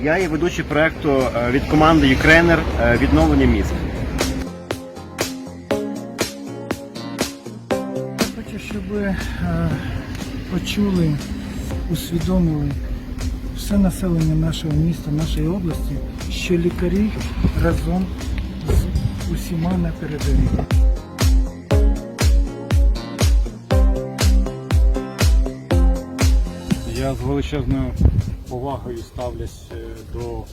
Я є ведучий проекту е, від команди Ukrainer е, відновлення міст. Хочу, щоб е, почули, усвідомили все населення нашого міста, нашої області, що лікарі разом з усіма на передовій. Я з величезною повагою ставлюсь е, до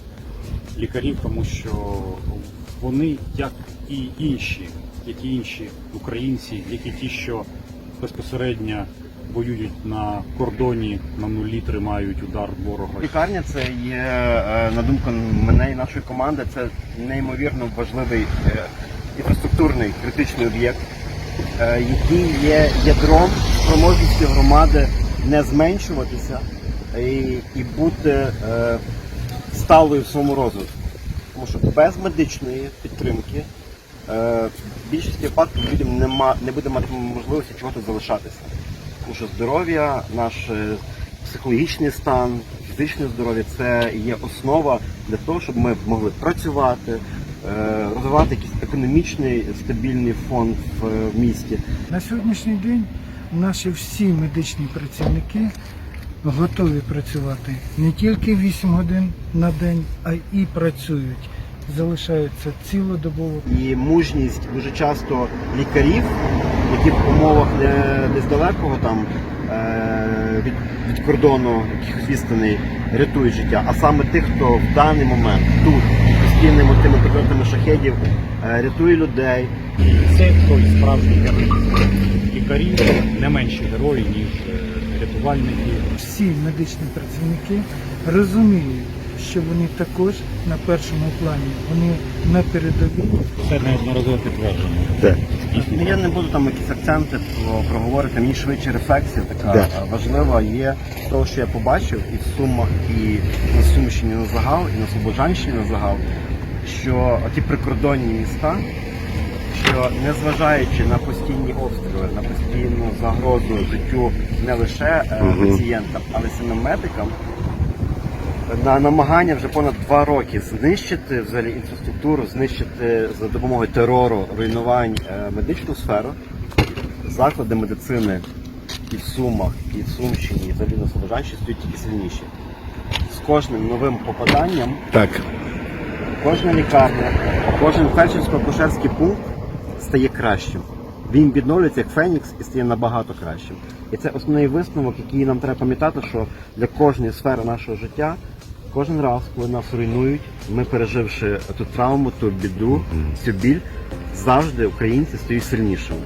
лікарів, тому що вони, як і інші, як і інші українці, як і ті, що безпосередньо воюють на кордоні, на нулі тримають удар ворога. Лікарня це є, е, на думку мене і нашої команди, це неймовірно важливий е, інфраструктурний критичний об'єкт, який є ядром спроможності громади не зменшуватися і, і бути е, сталою в своєму розвитку. Тому що без медичної підтримки е, в більшості випадків людям нема, не буде мати можливості чого тут залишатися. Тому що здоров'я, наш е, психологічний стан, фізичне здоров'я це є основа для того, щоб ми могли працювати, е, розвивати якийсь економічний стабільний фонд в, е, місті. На сьогоднішній день наші всі медичні працівники готові працювати не тільки 8 годин на день, а і працюють. Залишаються цілодобово. І мужність дуже часто лікарів, які в умовах не десь далекого там е, від, від кордону якихось відстаней рятують життя, а саме тих, хто в даний момент тут постійними тими прильотами шахедів е, рятує людей, Це той справжній герой. Лікарі не менші герої, ніж е, рятувальники. Всі медичні працівники розуміють, що вони також на першому плані, вони на передовій. Це неодноразово підтверджено. Ну, Я не буду там якісь акценти проговорити. Мені швидше рефлексія така Да. важлива є того, що я побачив і в Сумах, і на Сумщині на загал, і на Слободжанщині на загал, що ті прикордонні міста, що незважаючи на постійні обстріли, на постійну загрозу життю не лише е, Мгм. пацієнтам, але й самим медикам, на намагання вже понад два роки знищити взагалі інфраструктуру, знищити за допомогою терору, руйнувань е, медичну сферу, заклади медицини і в Сумах, і в Сумщині, і взагалі на Слобожанщині стають тільки сильніші. З кожним новим попаданням Так. кожна лікарня, кожен фельдшерсько-акушерський пункт стає кращим. Він відновлюється як Фенікс і стає набагато кращим. І це основний висновок, який нам треба пам'ятати, що для кожної сфери нашого життя, кожен раз, коли нас руйнують, ми переживши ту травму, ту біду, цю біль, завжди українці стають сильнішими.